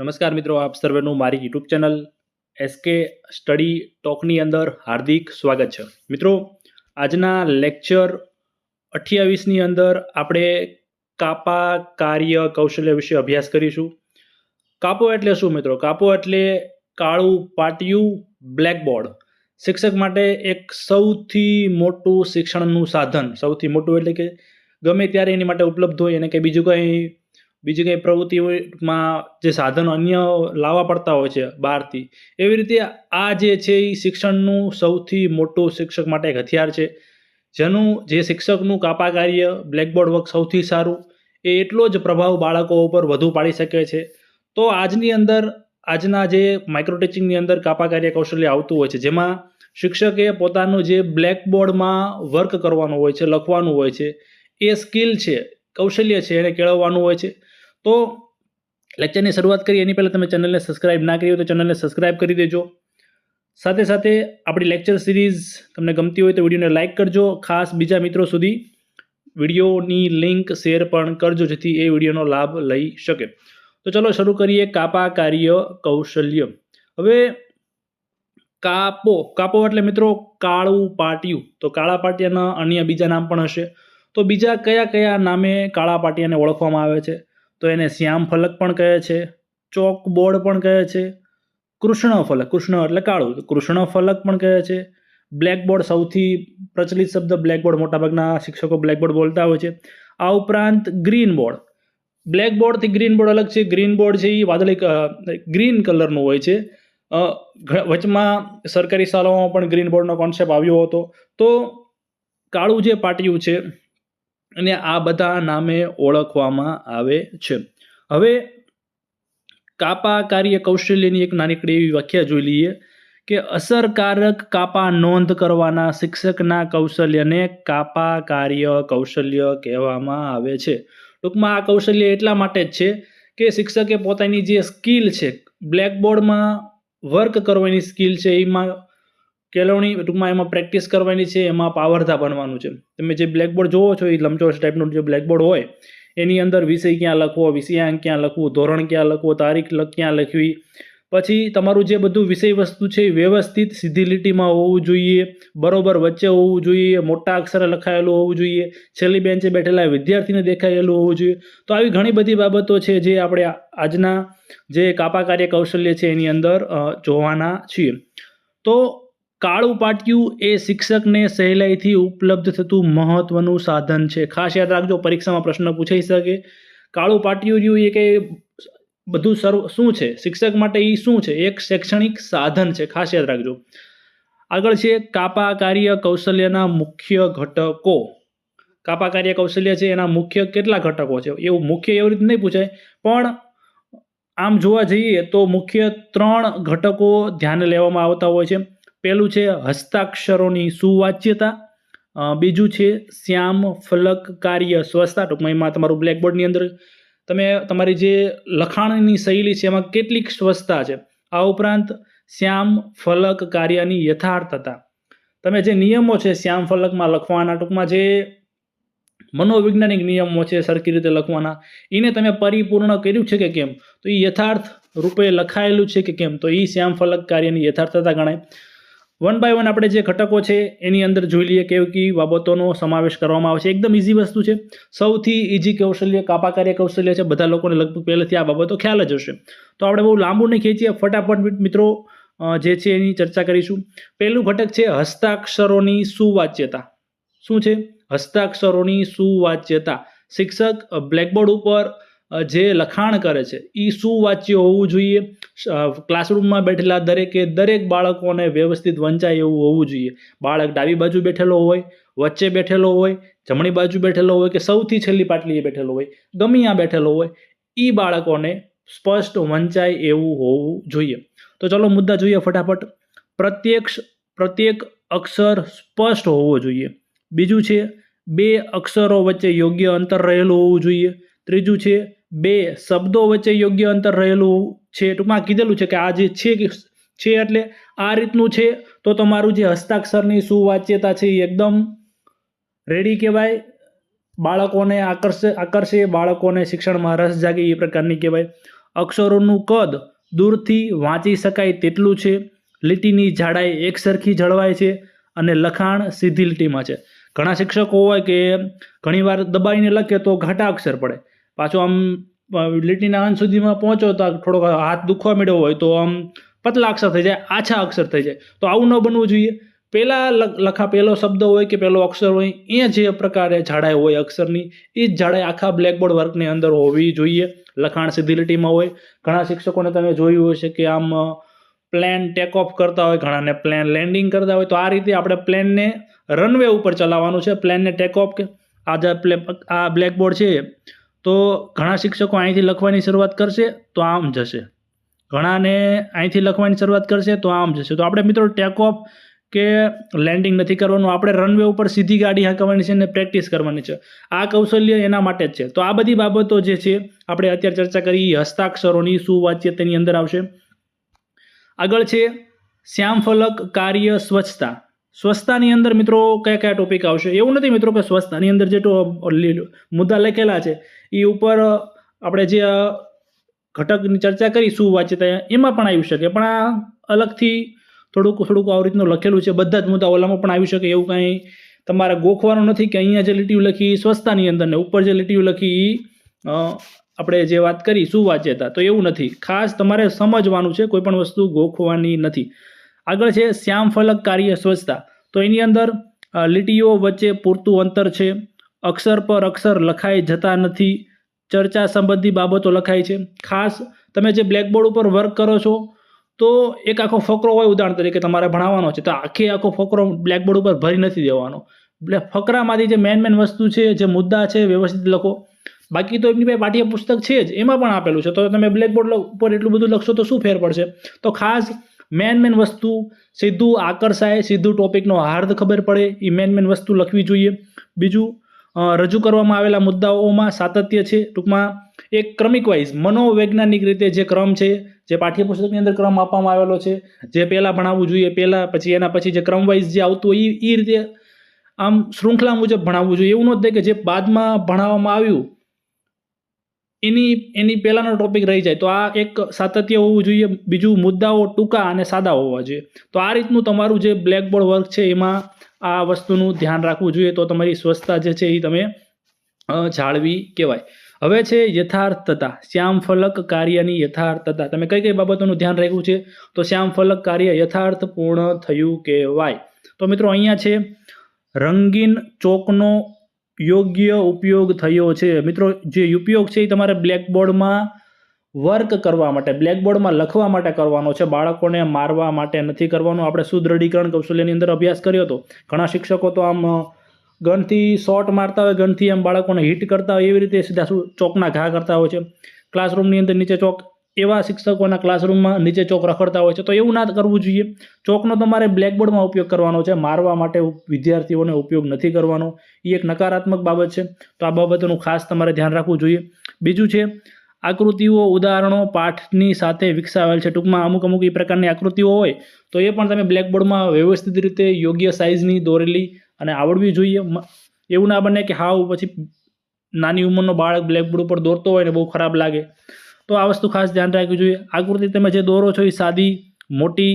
નમસ્કાર મિત્રો, આપ સર્વેનું મારી યુટ્યુબ ચેનલ એસકે સ્ટડી ટોકની અંદર હાર્દિક સ્વાગત છે. મિત્રો, આજના લેક્ચર અઠ્યાવીસની અંદર આપણે કાપા કાર્ય કૌશલ્ય વિશે અભ્યાસ કરીશું. કાપો એટલે શું મિત્રો? કાપો એટલે કાળું પાટિયું બ્લેકબોર્ડ શિક્ષક માટે એક સૌથી મોટું શિક્ષણનું સાધન. સૌથી મોટું એટલે કે ગમે ત્યારે એની માટે ઉપલબ્ધ હોય, એને કે બીજું કંઈ બીજી કંઈ પ્રવૃત્તિમાં જે સાધનો અન્ય લાવવા પડતા હોય છે બહારથી, એવી રીતે આ જે છે એ શિક્ષણનું સૌથી મોટું શિક્ષક માટે એક હથિયાર છે. જેનું, જે શિક્ષકનું કાપા કાર્ય બ્લેકબોર્ડ વર્ક સૌથી સારું, એ એટલો જ પ્રભાવ બાળકો ઉપર વધુ પાડી શકે છે. તો આજની અંદર, આજના જે માઇક્રો ટીચિંગની અંદર કાપા કાર્ય કૌશલ્ય આવતું હોય છે, જેમાં શિક્ષકે પોતાનું જે બ્લેકબોર્ડમાં વર્ક કરવાનું હોય છે, લખવાનું હોય છે, એ સ્કિલ છે, કૌશલ્ય છે, એને કેળવવાનું હોય છે. તો લેક્ચરની શરૂઆત કરીએ. એની પહેલાં તમે ચેનલને સબસ્ક્રાઇબ ના કરી હોય તો ચેનલને સબસ્ક્રાઇબ કરી દેજો. સાથે સાથે આપણી લેક્ચર સિરીઝ તમને ગમતી હોય તો વિડીયોને લાઇક કરજો. ખાસ બીજા મિત્રો સુધી વિડીયોની લિંક શેર પણ કરજો, જેથી એ વિડીયોનો લાભ લઈ શકે. તો ચલો શરૂ કરીએ કાપા કાર્ય કૌશલ્ય. હવે કાપો. કાપો એટલે મિત્રો કાળું પાટિયું. તો કાળા પાટિયાના અન્ય બીજા નામ પણ હશે. તો બીજા કયા કયા નામે કાળા પાટિયાને ઓળખવામાં આવે છે? તો એને શ્યામ ફલક પણ કહે છે, ચોક બોર્ડ પણ કહે છે, કૃષ્ણ ફલક, કૃષ્ણ એટલે કાળું કૃષ્ણ ફલક પણ કહે છે. બ્લેકબોર્ડ સૌથી પ્રચલિત શબ્દ, બ્લેકબોર્ડ મોટાભાગના શિક્ષકો બ્લેકબોર્ડ બોલતા હોય છે. આ ઉપરાંત ગ્રીન બોર્ડ. બ્લેકબોર્ડથી ગ્રીન બોર્ડ અલગ છે. ગ્રીન બોર્ડ છે એ વાદળી ગ્રીન કલરનું હોય છે. વચમાં સરકારી શાળાઓમાં પણ ગ્રીન બોર્ડનો કોન્સેપ્ટ આવ્યો હતો. તો કાળું જે પાટિયું છે અને આ બધા નામે ઓળખવામાં આવે છે. હવે કાપા કાર્ય કૌશલ્યની એક નાનકડી એવી વ્યાખ્યા જોઈ લઈએ કે અસરકારક કાપા નોંધ કરવાના શિક્ષકના કૌશલ્યને કાપા કાર્ય કૌશલ્ય કહેવામાં આવે છે. ટૂંકમાં આ કૌશલ્ય એટલા માટે જ છે કે શિક્ષકે પોતાની જે સ્કિલ છે, બ્લેકબોર્ડમાં વર્ક કરવાની સ્કિલ છે, એમાં કેળવણી ટૂંકમાં એમાં પ્રેક્ટિસ કરવાની છે, એમાં પાવરધા બનવાનું છે. તમે જે બ્લેકબોર્ડ જોવો છો, એ લંબચોરસ ટાઈપનું જે બ્લેકબોર્ડ હોય, એની અંદર વિષય ક્યાં લખવો, વિષયાંક ક્યાં લખવું, ધોરણ ક્યાં લખવું, તારીખ ક્યાં લખવી, પછી તમારું જે બધું વિષય વસ્તુ છે, એ વ્યવસ્થિત સીધી લીટીમાં હોવું જોઈએ, બરોબર વચ્ચે હોવું જોઈએ, મોટા અક્ષરે લખાયેલું હોવું જોઈએ, છેલ્લી બેન્ચે બેઠેલા વિદ્યાર્થીને દેખાયેલું હોવું જોઈએ. તો આવી ઘણી બધી બાબતો છે, જે આપણે આજના જે કાપા કાર્ય કૌશલ્ય છે, એની અંદર જોવાના છીએ. તો કાળું પાટિયું એ શિક્ષકને સહેલાઈથી ઉપલબ્ધ થતું મહત્વનું સાધન છે. ખાસ યાદ રાખજો, પરીક્ષામાં પ્રશ્ન પૂછાઈ શકે. કાળું પાટિયું રહ્યું એ કે બધું સર્વ શું છે? શિક્ષક માટે એ શું છે? એક શૈક્ષણિક સાધન છે. ખાસ યાદ રાખજો. આગળ છે કાપા કાર્ય કૌશલ્યના મુખ્ય ઘટકો. કાપા કાર્ય કૌશલ્ય છે, એના મુખ્ય કેટલા ઘટકો છે? એવું મુખ્ય એવી રીતે નહીં પૂછાય, પણ આમ જોવા જઈએ તો મુખ્ય ત્રણ ઘટકો ધ્યાને લેવામાં આવતા હોય છે. પહેલું છે હસ્તાક્ષરોની સુવાચ્યતા. બીજું છે શ્યામ ફલક કાર્ય સ્વચ્છતા ટૂંકમાં એમાં તમારું બ્લેકબોર્ડની અંદર તમે તમારી જે લખાણની શૈલી છે એમાં કેટલીક સ્વચ્છતા છે. આ ઉપરાંત શ્યામ ફલક કાર્યની યથાર્થતા. તમે જે નિયમો છે શ્યામ ફલકમાં લખવાના, ટૂંકમાં જે મનોવૈજ્ઞાનિક નિયમો છે સરખી રીતે લખવાના, એને તમે પરિપૂર્ણ કર્યું છે કે કેમ? તો એ યથાર્થ રૂપે લખાયેલું છે કે કેમ? તો એ શ્યામ ફલક કાર્યની યથાર્થતા ગણાય. વન બાય વન આપણે જે ઘટકો છે, એની અંદર જોઈ લઈએ કેવી કેવી બાબતોનો સમાવેશ કરવામાં આવે છે. એકદમ ઇઝી વસ્તુ છે. સૌથી ઇઝી કૌશલ્ય કાપા કાર્ય કૌશલ્ય છે. બધા લોકોને લગભગ પહેલેથી આ બાબતો ખ્યાલ જ હશે. તો આપણે બહુ લાંબુ નહીં ખેંચીએ. ફટાફટ મિત- મિત્રો જે છે એની ચર્ચા કરીશું. પહેલું ઘટક છે હસ્તાક્ષરોની સુવાચ્યતા. શું છે? હસ્તાક્ષરોની સુવાચ્યતા. શિક્ષક બ્લેકબોર્ડ ઉપર જે લખાણ કરે છે એ સુવાચ્ય હોવું જોઈએ. ક્લાસરૂમમાં બેઠેલા દરેકે દરેક બાળકોને વ્યવસ્થિત વંચાય એવું હોવું જોઈએ. બાળક ડાબી બાજુ બેઠેલો હોય, વચ્ચે બેઠેલો હોય, જમણી બાજુ બેઠેલો હોય કે સૌથી છેલ્લી પાટલીએ બેઠેલો હોય ગમિયા બેઠેલો હોય એ બાળકોને સ્પષ્ટ વંચાય એવું હોવું જોઈએ. તો ચલો મુદ્દા જોઈએ ફટાફટ. પ્રત્યક્ષ, પ્રત્યેક અક્ષર સ્પષ્ટ હોવો જોઈએ. બીજું છે, બે અક્ષરો વચ્ચે યોગ્ય અંતર રહેલું હોવું જોઈએ. ત્રીજું છે, બે શબ્દો વચ્ચે યોગ્ય અંતર રહેલું છે, ટૂંકમાં કીધેલું છે કે આ જે છે કે છે એટલે આ રીતનું છે, તો તમારું જે હસ્તાક્ષરની સુવાચ્યતા છે એ એકદમ રેડી કહેવાય. બાળકોને આકર્ષે આકર્ષે, બાળકોને શિક્ષણમાં રસ જાગે એ પ્રકારની કહેવાય. અક્ષરોનું કદ દૂરથી વાંચી શકાય તેટલું છે. લીટીની જાડાઈ એકસરખી જળવાય છે અને લખાણ સીધી લીટીમાં છે. ઘણા શિક્ષકો હોય કે ઘણીવાર દબાઈને લખે તો ઘાટા અક્ષર પડે. પાછો આમ લીટીના અંત સુધીમાં પહોંચો તો થોડોક હાથ દુખવા મળ્યો હોય તો આમ પતલા અક્ષર થઈ જાય, આછા અક્ષર થઈ જાય. તો આવું ન બનવું જોઈએ. પહેલાં લખ- પહેલો શબ્દ હોય કે પહેલો અક્ષર હોય એ જે પ્રકારે જાડાઈ હોય અક્ષરની, એ જ જાડાઈ આખા બ્લેકબોર્ડ વર્કની અંદર હોવી જોઈએ. લખાણ સીધી લીટીમાં હોય. ઘણા શિક્ષકોને તમે જોયું હશે કે આમ પ્લેન ટેક ઓફ કરતા હોય, ઘણાને પ્લેન લેન્ડિંગ કરતા હોય. તો આ રીતે આપણે પ્લેનને રનવે ઉપર ચલાવવાનું છે. પ્લેનને ટેક ઓફ કે આ જે આ બ્લેકબોર્ડ છે તો ઘણા શિક્ષકો અહીંથી લખવાની શરૂઆત કરશે તો આમ જશે. ઘણાને અહીંથી લખવાની શરૂઆત કરશે તો આમ જશે. તો આપણે મિત્રો ટેક ઓફ કે લેન્ડિંગ નથી કરવાનું. આપણે રનવે ઉપર સીધી ગાડી હાંકવાની છે અને પ્રેક્ટિસ કરવાની છે. આ કૌશલ્ય એના માટે જ છે. તો આ બધી બાબતો જે છે, આપણે અત્યારે ચર્ચા કરી હસ્તાક્ષરોની સુવાચ્ય તેની અંદર આવશે. આગળ છે શ્યામફલક કાર્ય સ્વચ્છતા. સ્વચ્છતાની અંદર મિત્રો કયા કયા ટોપિક આવશે? એવું નથી મિત્રો કે સ્વચ્છતાની અંદર જે મુદ્દા લખેલા છે. એ ઉપર આપણે જે ઘટકની ચર્ચા કરી સુવાચ્યતા એમાં પણ આવી શકે. પણ આ અલગથી થોડુંક થોડુંક આવી રીતનું લખેલું છે. બધા જ મુદ્દા ઓલામાં પણ આવી શકે એવું કાંઈ તમારે ગોખવાનું નથી કે અહીંયા જે લીટીઓ લખી સ્વચ્છતાની અંદર ને ઉપર જે લીટીઓ લખી આપણે જે વાત કરી સુવાચ્યતા તો એવું નથી. ખાસ તમારે સમજવાનું છે, કોઈ પણ વસ્તુ ગોખવાની નથી. આગળ છે, શ્યામ ફલક કાર્ય સ્વચ્છતા. તો એની અંદર લીટીઓ વચ્ચે પૂરતું અંતર છે. અક્ષર પર અક્ષર લખાઈ જતા નથી. ચર્ચા સંબંધી બાબતો લખાય છે. ખાસ તમે જે બ્લેકબોર્ડ ઉપર વર્ક કરો છો, તો એક આખો ફકરો હોય ઉદાહરણ તરીકે તમારે ભણાવવાનો છે, તો આખે આખો ફકરો બ્લેકબોર્ડ ઉપર ભરી નથી દેવાનો. એટલે ફકરામાંથી જે મેન મેન વસ્તુ છે, જે મુદ્દા છે, વ્યવસ્થિત લખો. બાકી તો એમની પાસે પાઠ્યપુસ્તક છે જ, એમાં પણ આપેલું છે. તો તમે બ્લેકબોર્ડ ઉપર એટલું બધું લખશો તો શું ફેર પડશે? તો ખાસ મેન મેન વસ્તુ, સીધું આકર્ષાય, સીધું ટોપિકનો હાર્દ ખબર પડે, એ મેન મેન વસ્તુ લખવી જોઈએ. બીજું રજૂ કરવામાં આવેલા મુદ્દાઓમાં સાતત્ય છે. ટૂંકમાં એક ક્રમિક વાઇઝ મનોવૈજ્ઞાનિક રીતે જે ક્રમ છે, જે પાઠ્યપુસ્તકની અંદર ક્રમ આપવામાં આવેલો છે, જે પહેલાં ભણાવવું જોઈએ, પહેલાં પછી એના પછી જે ક્રમ વાઇઝ જે આવતું હોય એ રીતે આમ શૃંખલા મુજબ ભણાવવું જોઈએ. એવું ન કે જે બાદમાં ભણાવવામાં આવ્યું, એની એની પહેલાંનો ટોપિક રહી જાય. તો આ એક સાતત્ય હોવું જોઈએ. બીજું મુદ્દાઓ ટૂંકા અને સાદા હોવા જોઈએ. તો આ રીતનું તમારું જે બ્લેકબોર્ડ વર્ક છે, એમાં આ વસ્તુનું ધ્યાન રાખવું જોઈએ તો તમારી સ્વચ્છતા જે છે એ તમે જાળવી કહેવાય. હવે છે યથાર્થતા, શ્યામ ફલક કાર્યની યથાર્થતા. તમે કઈ કઈ બાબતોનું ધ્યાન રાખ્યું છે? તો શ્યામ ફલક કાર્ય યથાર્થપૂર્ણ થયું કહેવાય. તો મિત્રો અહીંયા છે, રંગીન ચોકનો યોગ્ય ઉપયોગ થયો છે. મિત્રો, જે ઉપયોગ છે એ તમારે બ્લેકબોર્ડમાં વર્ક કરવા માટે, બ્લેકબોર્ડમાં લખવા માટે કરવાનો છે. બાળકોને મારવા માટે નથી કરવાનો. આપણે સુદૃઢીકરણ કૌશલ્યની અંદર અભ્યાસ કર્યો હતો ઘણા શિક્ષકો તો આમ ગનથી શોટ મારતા હોય ગનથી આમ બાળકોને હિટ કરતા હોય, એવી રીતે સીધા શું ચોકના ઘા કરતા હોય છે. ક્લાસરૂમની અંદર નીચે ચોક, એવા શિક્ષકોના ક્લાસરૂમમાં નીચે ચોક રખડતા હોય છે. તો એવું ના કરવું જોઈએ. ચોકનો તમારે બ્લેકબોર્ડમાં ઉપયોગ કરવાનો છે. મારવા માટે વિદ્યાર્થીઓને ઉપયોગ નથી કરવાનો. એ એક નકારાત્મક બાબત છે. તો આ બાબતોનું ખાસ તમારે ધ્યાન રાખવું જોઈએ. બીજું છે આકૃતિઓ, ઉદાહરણો, પાઠની સાથે વિકસાવેલ છે. ટૂંકમાં અમુક અમુક એ પ્રકારની આકૃતિઓ હોય, તો એ પણ તમે બ્લેકબોર્ડમાં વ્યવસ્થિત રીતે યોગ્ય સાઇઝની દોરેલી અને આવડવી જોઈએ. એવું ના બને કે હાવ પછી નાની ઉંમરનો બાળક બ્લેકબોર્ડ ઉપર દોરતો હોય ને બહુ ખરાબ લાગે. તો આ વસ્તુ ખાસ ધ્યાન રાખવી જોઈએ. આકૃતિ તમે જે દોરો છો એ સાદી, મોટી,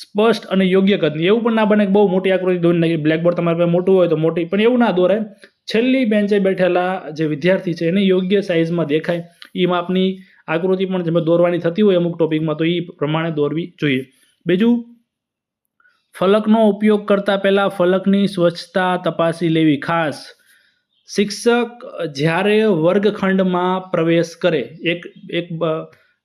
સ્પષ્ટ અને યોગ્ય કદની. એવું પણ ના બને કે બહુ મોટી આકૃતિ દોરી નાખી. બ્લેકબોર્ડ તમારી પાસે મોટું હોય તો મોટી, પણ એવું ના દોરાય. છેલ્લી બેન્ચે બેઠેલા જે વિદ્યાર્થી છે એને યોગ્ય સાઇઝમાં દેખાય. એ માપની આકૃતિ પણ જેમાં દોરવાની થતી હોય અમુક ટોપિકમાં તો એ પ્રમાણે દોરવી જોઈએ. બીજું, ફલકનો ઉપયોગ કરતા પહેલાં ફલકની સ્વચ્છતા તપાસી લેવી. ખાસ, શિક્ષક જ્યારે વર્ગખંડમાં પ્રવેશ કરે, એક એક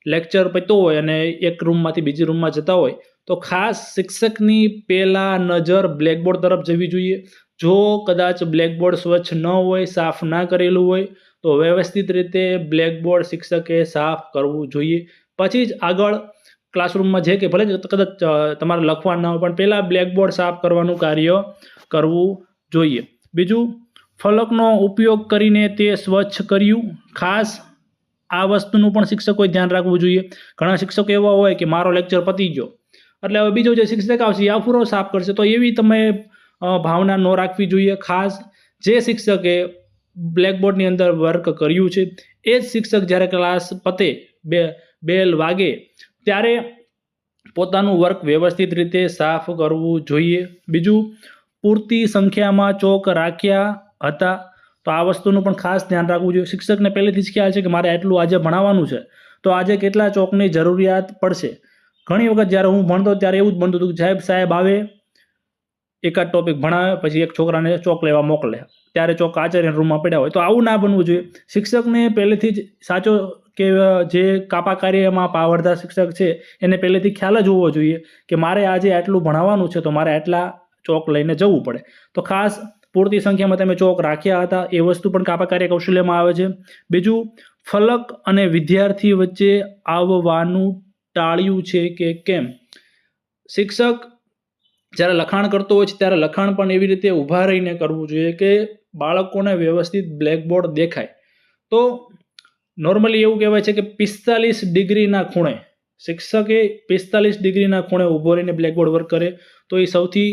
લેક્ચર પત્યો હોય અને એક રૂમમાંથી બીજી રૂમમાં જતા હોય, તો ખાસ શિક્ષકની પહેલાં નજર બ્લેકબોર્ડ તરફ જવી જોઈએ. જો કદાચ બ્લેકબોર્ડ સ્વચ્છ ન હોય, સાફ ના કરેલું હોય, તો વ્યવસ્થિત રીતે બ્લેકબોર્ડ શિક્ષકે સાફ કરવું જોઈએ. પછી જ આગળ ક્લાસરૂમમાં જે કે ભલે કદાચ તમારે લખવા ના હોય, પણ પહેલાં બ્લેકબોર્ડ સાફ કરવાનું કાર્ય કરવું જોઈએ. બીજું, ફલકનો ઉપયોગ કરીને તે સ્વચ્છ કર્યું. ખાસ આ વસ્તુનું પણ શિક્ષકોએ ધ્યાન રાખવું જોઈએ. ઘણા શિક્ષકો એવા હોય કે મારો લેક્ચર પતી ગયો. એટલે હવે બીજો જે શિક્ષક આવશે આ આફુરો સાફ કરશે. તો એવી તમે ભાવના ન રાખવી જોઈએ. ખાસ જે શિક્ષકે બ્લેકબોર્ડની અંદર વર્ક કર્યું છે, એ જ શિક્ષક જ્યારે ક્લાસ પતે બે, બેલ વાગે, ત્યારે પોતાનું વર્ક વ્યવસ્થિત રીતે સાફ કરવું જોઈએ. બીજું, પૂરતી સંખ્યામાં ચોક રાખ્યા હતા, તો આ વસ્તુનું પણ ખાસ ધ્યાન રાખવું જોઈએ. શિક્ષકને પહેલેથી જ ખ્યાલ છે કે મારે આટલું આજે ભણાવવાનું છે, તો આજે કેટલા ચોકની જરૂરિયાત પડશે? ઘણી વખત જ્યારે હું ભણતો ત્યારે એવું જ બનતું હતું કે સાહેબ સાહેબ આવે એકાદ ટોપિક ભણાવે, પછી એક છોકરાને ચોક લેવા મોકલે. ત્યારે ચોક આચાર્ય રૂમમાં પડ્યા હોય. તો આવું ના બનવું જોઈએ. શિક્ષકને પહેલેથી જ સાચો કે જે કાપા કાર્યમાં પાવરદાર શિક્ષક છે, એને પહેલેથી ખ્યાલ જ હોવો જોઈએ કે મારે આજે આટલું ભણાવવાનું છે, તો મારે આટલા ચોક લઈને જવું પડે. તો ખાસ પૂરતી સંખ્યામાં તમે ચોક રાખ્યા હતા. એ વસ્તુ પણ કાપા કાર્ય કૌશલ્યમાં આવે છે. બીજું, ફલક અને વિદ્યાર્થી વચ્ચે આવવાનું ટાળ્યું છે કે કેમ? શિક્ષક જ્યારે લખાણ કરતો હોય છે ત્યારે લખાણ પણ એવી રીતે ઊભા રહીને કરવું જોઈએ કે બાળકોને વ્યવસ્થિત બ્લેકબોર્ડ દેખાય. તો નોર્મલી એવું કહેવાય છે કે પિસ્તાલીસ ડિગ્રીના ખૂણે શિક્ષકે પિસ્તાલીસ ડિગ્રીના ખૂણે ઊભો રહીને બ્લેકબોર્ડ વર્ક કરે તો એ સૌથી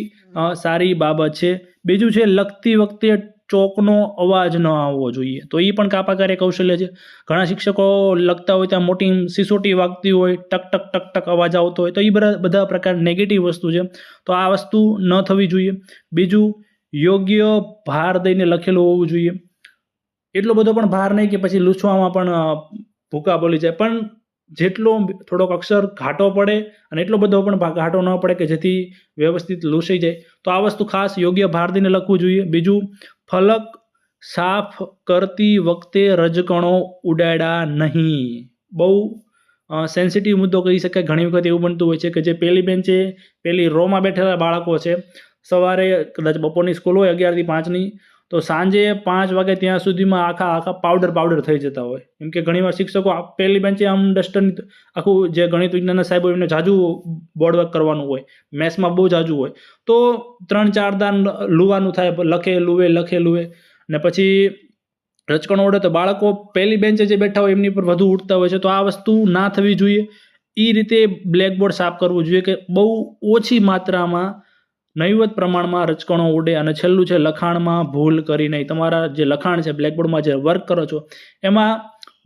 સારી બાબત છે. બીજું છે લખતી વખતે ચોકનો અવાજ ન આવવો જોઈએ. તો એ પણ કાપા કાર્ય કૌશલ્ય છે. ઘણા શિક્ષકો લખતા હોય ત્યાં મોટી સિસોટી વાગતી હોય, ટક ટક ટક ટક અવાજ આવતો હોય, તો એ બધા પ્રકાર નેગેટિવ વસ્તુ છે. તો આ વસ્તુ ન થવી જોઈએ. બીજું, યોગ્ય ભાર દઈને લખેલું હોવું જોઈએ. એટલો બધો પણ ભાર નહીં કે પછી લૂછવામાં પણ ભૂકા બોલી જાય. પણ જેટલો થોડોક અક્ષર ઘાટો પડે અને એટલો બધો પણ ઘાટો ન પડે કે જેથી વ્યવસ્થિત લૂસાઈ જાય. તો આ વસ્તુ ખાસ યોગ્ય ભાર દઈને લખવું જોઈએ. બીજું ફલક સાફ કરતી વખતે રજકણો ઉડાડ્યા નહીં. બહુ સેન્સિટિવ મુદ્દો કહી શકાય. ઘણી વખત એવું બનતું હોય છે કે જે પહેલી બેન્ચ છે પહેલી રોમાં બેઠેલા બાળકો છે, સવારે કદાચ બપોરની સ્કૂલ હોય, અગિયારથી પાંચની તો સાંજે પાંચ વાગે ત્યાં સુધીમાં આખા આખા પાવડર પાવડર થઈ જતા હોય. એમ કે ઘણીવાર શિક્ષકો પહેલી બેન્ચે આમ ડસ્ટર આખું જે ગણિત વિજ્ઞાનના સાહેબ હોય એમને જાજુ બોર્ડ વર્ક કરવાનું હોય. મેથ્સમાં બહુ જાજુ હોય. તો ત્રણ ચાર દાન લુવાનું થાય લખે, લુવે લખે, લુવે. ને પછી રચકણો ઓડે તો બાળકો પહેલી બેન્ચે જે બેઠા હોય એમની પર વધુ ઉઠતા હોય છે. તો આ વસ્તુ ના થવી જોઈએ. એ રીતે બ્લેકબોર્ડ સાફ કરવું જોઈએ કે બહુ ઓછી માત્રામાં નહિવત પ્રમાણમાં રચકણો ઉડે અને છેલ્લું છે લખાણમાં ભૂલ કરી નહીં. તમારા જે લખાણ છે બ્લેકબોર્ડમાં જે વર્ક કરો છો, એમાં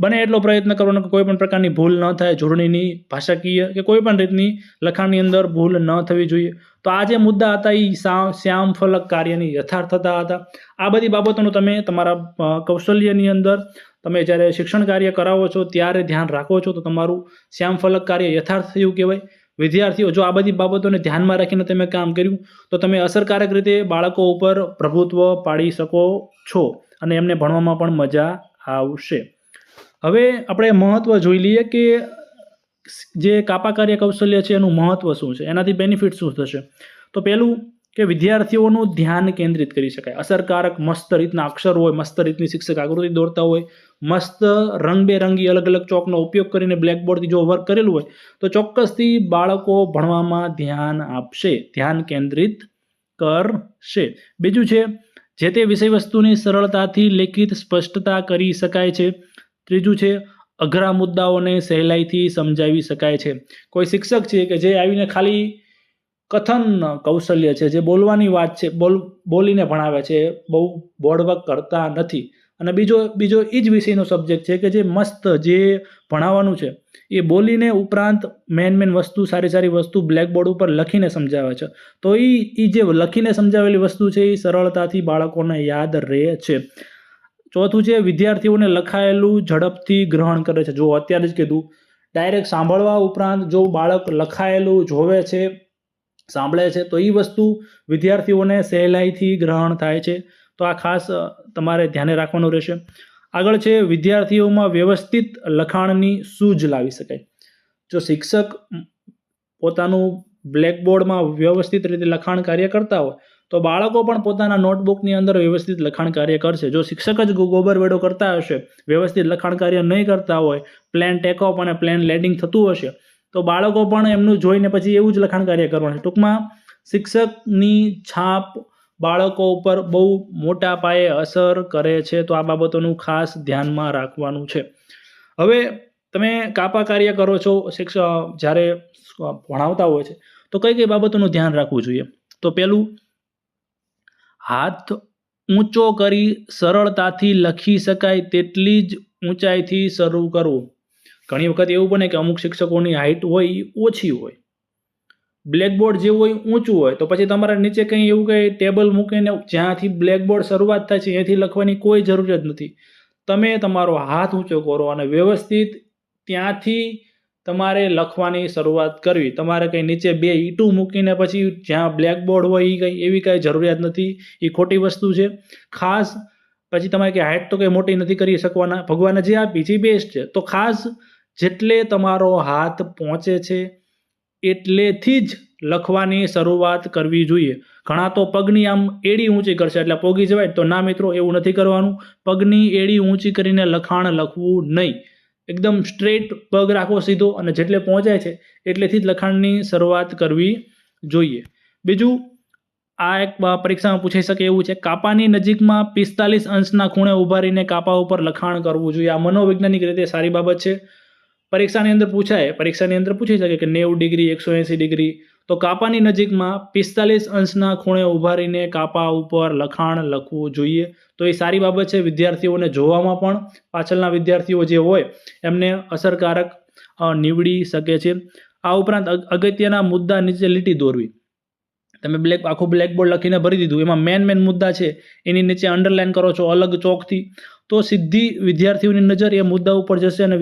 બને એટલો પ્રયત્ન કરવાનો કે કોઈ પણ પ્રકારની ભૂલ ન થાય, જોડણીની, ભાષાકીય કે કોઈ પણ રીતની લખાણની અંદર ભૂલ ન થવી જોઈએ. તો આ જે મુદ્દા હતા એ શ્યામ ફલક કાર્યની યથાર્થતા હતા. આ બધી બાબતોનું તમે તમારા કૌશલ્યની અંદર તમે જ્યારે શિક્ષણ કાર્ય કરાવો છો, ત્યારે ધ્યાન રાખો છો. તો તમારું શ્યામ ફલક કાર્ય યથાર્થ થયું કહેવાય. વિદ્યાર્થીઓ, જો આ બધી બાબતોને ધ્યાનમાં રાખીને તમે કામ કર્યું, તો તમે અસરકારક રીતે બાળકો ઉપર પ્રભુત્વ પાડી શકો છો અને એમને ભણવામાં પણ મજા આવશે. હવે આપણે મહત્ત્વ જોઈ લઈએ કે જે કાપા કાર્ય કૌશલ્ય છે એનું મહત્ત્વ શું છે? એનાથી બેનિફિટ શું થશે? તો પહેલું કે વિદ્યાર્થીઓનું ધ્યાન કેન્દ્રિત કરી શકાય. અસરકારક, મસ્ત રીતના અક્ષર હોય, મસ્ત રીતની શિક્ષક આકૃતિ દોરતા હોય, મસ્ત રંગબેરંગી અલગ અલગ ચોકનો ઉપયોગ કરીને બ્લેકબોર્ડથી જો વર્ક કરેલું હોય, તો ચોક્કસથી બાળકો ભણવામાં ધ્યાન આપશે, ધ્યાન કેન્દ્રિત કરશે. બીજું છે, જે તે વિષય વસ્તુની સરળતાથી લેખિત સ્પષ્ટતા કરી શકાય છે. ત્રીજું છે, અઘરા મુદ્દાઓને સહેલાઈથી સમજાવી શકાય છે. કોઈ શિક્ષક છે કે જે આવીને ખાલી કથન કૌશલ્ય છે, જે બોલવાની વાત છે, બોલ, બોલીને ભણાવે છે, બહુ બોર્ડવર્ક કરતા નથી. અને બીજો બીજો એ જ વિષયનો સબ્જેક્ટ છે કે જે મસ્ત જે ભણાવવાનું છે, એ બોલીને ઉપરાંત મેન મેન વસ્તુ, સારી સારી વસ્તુ બ્લેકબોર્ડ ઉપર લખીને સમજાવે છે. તો એ એ જે લખીને સમજાવેલી વસ્તુ છે એ સરળતાથી બાળકોને યાદ રહે છે. ચોથું છે, વિદ્યાર્થીઓને લખાયેલું ઝડપથી ગ્રહણ કરે છે. જો અત્યારે જ કીધું ડાયરેક્ટ સાંભળવા ઉપરાંત જો બાળક લખાયેલું જોવે છે સાંભળે છે, તો એ વસ્તુ વિદ્યાર્થીઓને સહેલાઈથી ગ્રહણ થાય છે. તો આ ખાસ તમારે ધ્યાને રાખવાનું રહેશે. આગળ છે, વિદ્યાર્થીઓમાં વ્યવસ્થિત લખાણની સૂઝ લાવી શકાય. જો શિક્ષક પોતાનું બ્લેકબોર્ડમાં વ્યવસ્થિત રીતે લખાણ કાર્ય કરતા હોય, તો બાળકો પણ પોતાના નોટબુકની અંદર વ્યવસ્થિત લખાણ કાર્ય કરશે. જો શિક્ષક જ ગો- ગોબર વેડો કરતા હશે, વ્યવસ્થિત લખાણ કાર્ય નહીં કરતા હોય, પ્લેન ટેકઓફ અને પ્લેન લેન્ડિંગ થતું હશે તો બાળકો પણ એમનું જોઈને પછી એવું જ લખાણ કાર્ય કરવાનું ટૂંકમાં શિક્ષકની છાપ બાળકો ઉપર બહુ મોટા પાયે અસર કરે છે, તો આ બાબતોનું ખાસ ધ્યાનમાં રાખવાનું છે. હવે તમે કાપા કાર્ય કરો છો શિક્ષક જ્યારે ભણાવતા હોય છે, તો કઈ કઈ બાબતોનું ધ્યાન રાખવું જોઈએ? તો પહેલું હાથ ઊંચો કરી સરળતાથી લખી શકાય તેટલી જ ઊંચાઈથી શરૂ કરવું. ઘણી વખત એવું બને કે અમુક શિક્ષકોની હાઇટ હોય ઓછી હોય. બ્લેકબોર્ડ જેવું હોય ઊંચું હોય, તો પછી તમારે નીચે કંઈ એવું કંઈ ટેબલ મૂકીને જ્યાંથી બ્લેકબોર્ડ શરૂઆત થાય છે ત્યાંથી લખવાની કોઈ જરૂરિયાત નથી. તમે તમારો હાથ ઊંચો કરો અને વ્યવસ્થિત ત્યાંથી તમારે લખવાની શરૂઆત કરવી. તમારે કંઈ નીચે બે ઈંટું મૂકીને પછી જ્યાં બ્લેકબોર્ડ હોય એ કંઈ એવી કાંઈ જરૂરિયાત નથી. એ ખોટી વસ્તુ છે. ખાસ પછી તમારે કંઈ હાઇટ તો કંઈ મોટી નથી કરી શકવાના. ભગવાને જે આપી છે બેસ્ટ છે. તો ખાસ જેટલે તમારો હાથ પહોંચે છે, એટલેથી જ લખવાની શરૂઆત કરવી જોઈએ. ઘણા તો પગની આમ એડી ઊંચી કરશે, એટલે પોગી જવાય. તો ના મિત્રો, એવું નથી કરવાનું. પગની એડી ઊંચી કરીને લખાણ લખવું નહીં. એકદમ સ્ટ્રેટ પગ રાખો સીધો અને જેટલે પહોંચાય છે, એટલેથી જ લખાણની શરૂઆત કરવી જોઈએ. બીજું, આ એક પરીક્ષામાં પૂછાઈ શકે એવું છે, કાપાની નજીકમાં પિસ્તાલીસ અંશના ખૂણે ઊભા રહીને કાપા ઉપર લખાણ કરવું જોઈએ. આ મનોવૈજ્ઞાનિક રીતે સારી બાબત છે. પરીક્ષાની અંદર પૂછાય, પરીક્ષાની અંદર પૂછી શકે કે નેવું ડિગ્રી, એકસો એંસી ડિગ્રી. તો કાપાની નજીકમાં પિસ્તાલીસ અંશના ખૂણે ઊભા રહીને કાપા ઉપર લખાણ લખવું જોઈએ. તો એ સારી બાબત છે વિદ્યાર્થીઓને જોવામાં પણ. પાછળના વિદ્યાર્થીઓ જે હોય, એમને અસરકારક નીવડી શકે છે. આ ઉપરાંત અગત્યના મુદ્દા નીચે લીટી દોરવી. તમે બ્લેક, આખું બ્લેકબોર્ડ લખીને ભરી દીધું. એમાં મેન મેન મુદ્દા છે. એની નીચે અંડરલાઇન કરો છો અલગ ચોકથી. તો સીધી વિદ્યાર્થીઓની નજર એ મુદ્દા ઉપર જશે અને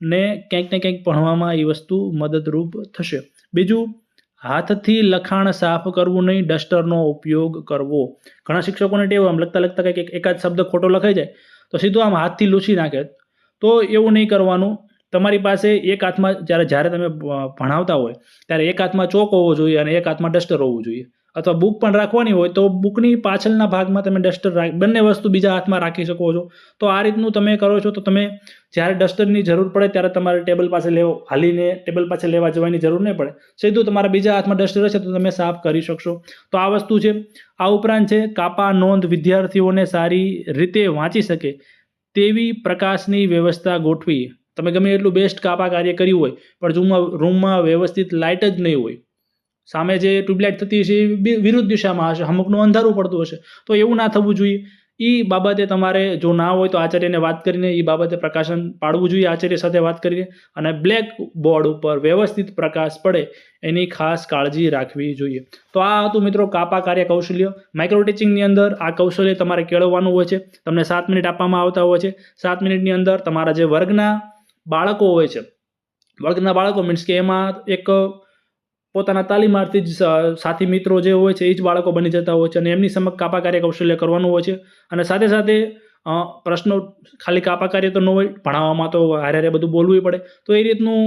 વિદ્યાર્થીઓને ક્યાંક ને ક્યાંક ભણવામાં એ વસ્તુ મદદરૂપ થશે. બીજું, હાથથી લખાણ સાફ કરવું નહીં, ડસ્ટરનો ઉપયોગ કરવો. ઘણા શિક્ષકોને ટેવ આમ લખતા લખતા કંઈક એકાદ શબ્દ ખોટો લખાઈ જાય, તો સીધું આમ હાથથી લૂછી નાખે. તો એવું નહીં કરવાનું. તમારી પાસે એક હાથમાં જ્યારે જ્યારે તમે ભણાવતા હોય, ત્યારે એક હાથમાં ચોક હોવો જોઈએ અને એક હાથમાં ડસ્ટર હોવું જોઈએ. અથવા બુક પણ રાખવાની હોય તો બુકની પાછળના ભાગમાં તમે ડસ્ટર રાખ, બંને વસ્તુ બીજા હાથમાં રાખી શકો છો. તો આ રીતનું તમે કરો છો તો તમે જ્યારે ડસ્ટરની જરૂર પડે ત્યારે તમારે ટેબલ પાસે લેવો, હાલીને ટેબલ પાસે લેવા જવાની જરૂર નહીં પડે. સીધું તમારા બીજા હાથમાં ડસ્ટર હશે તો તમે સાફ કરી શકશો. તો આ વસ્તુ છે. આ ઉપરાંત છે, કાપા નોંધ વિદ્યાર્થીઓને સારી રીતે વાંચી શકે તેવી પ્રકાશની વ્યવસ્થા ગોઠવી. તમે ગમે એટલું બેસ્ટ કાપા કાર્ય કર્યું હોય, પણ રૂમમાં રૂમમાં વ્યવસ્થિત લાઇટ જ નહીં હોય સામે જે ટ્યુબલાઇટ થતી હશે એ વિરુદ્ધ દિશામાં હશે, અમુકનું અંધારું પડતું હશે. તો એવું ના થવું જોઈએ. એ બાબતે તમારે જો ના હોય તો આચાર્યને વાત કરીને એ બાબતે પ્રકાશન પાડવું જોઈએ, આચાર્ય સાથે વાત કરીને. અને બ્લેક બોર્ડ ઉપર વ્યવસ્થિત પ્રકાશ પડે, એની ખાસ કાળજી રાખવી જોઈએ. તો આ હતું મિત્રો કાપા કાર્ય કૌશલ્ય માઇક્રો ટીચિંગની અંદર આ કૌશલ્ય તમારે કેળવવાનું હોય છે. તમને સાત મિનિટ આપવામાં આવતા હોય છે. સાત મિનિટની અંદર તમારા જે વર્ગના બાળકો હોય છે, વર્ગના બાળકો મીન્સ કે એમાં એક પોતાના તાલીમાર્થી જ સાથી મિત્રો જે હોય છે, એ જ બાળકો બની જતા હોય છે અને એમની સમક્ષ કાપા કાર્ય કૌશલ્ય કરવાનું હોય છે. અને સાથે સાથે પ્રશ્નો ખાલી કાપા કાર્ય તો ન હોય, ભણાવવામાં તો હારે હારે બધું બોલવું પડે. તો એ રીતનું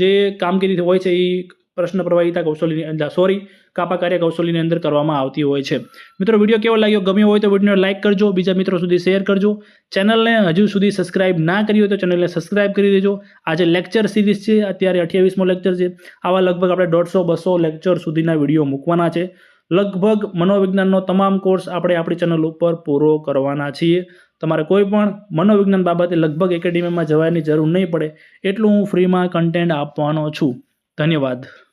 જે કામગીરી હોય છે, એ પ્રશ્ન પ્રવાહિતા કૌશલ્યની સોરી કાપા કાર્ય કૌશલ્યની અંદર કરવામાં આવતી હોય છે. મિત્રો, વીડિયો કેવો લાગ્યો? ગમ્યો હોય તો વિડીયોને લાઇક કરજો. બીજા મિત્રો સુધી શેર કરજો. ચેનલને હજુ સુધી સબસ્ક્રાઇબ ના કરી હોય તો ચેનલને સબસ્ક્રાઇબ કરી દેજો. આજે લેક્ચર સિરીઝ છે. અત્યારે અઠ્યાવીસમો લેક્ચર છે. આવા લગભગ આપણે દોઢસો, બસો લેક્ચર સુધીના વીડિયો મૂકવાના છે. લગભગ મનોવિજ્ઞાનનો તમામ કોર્સ આપણે આપણી ચેનલ ઉપર પૂરો કરવાના છીએ. તમારે કોઈ પણ મનોવિજ્ઞાન બાબતે લગભગ એકેડેમીમાં જવાની જરૂર નહીં પડે. એટલું હું ફ્રીમાં કન્ટેન્ટ આપવાનો છું. ધન્યવાદ.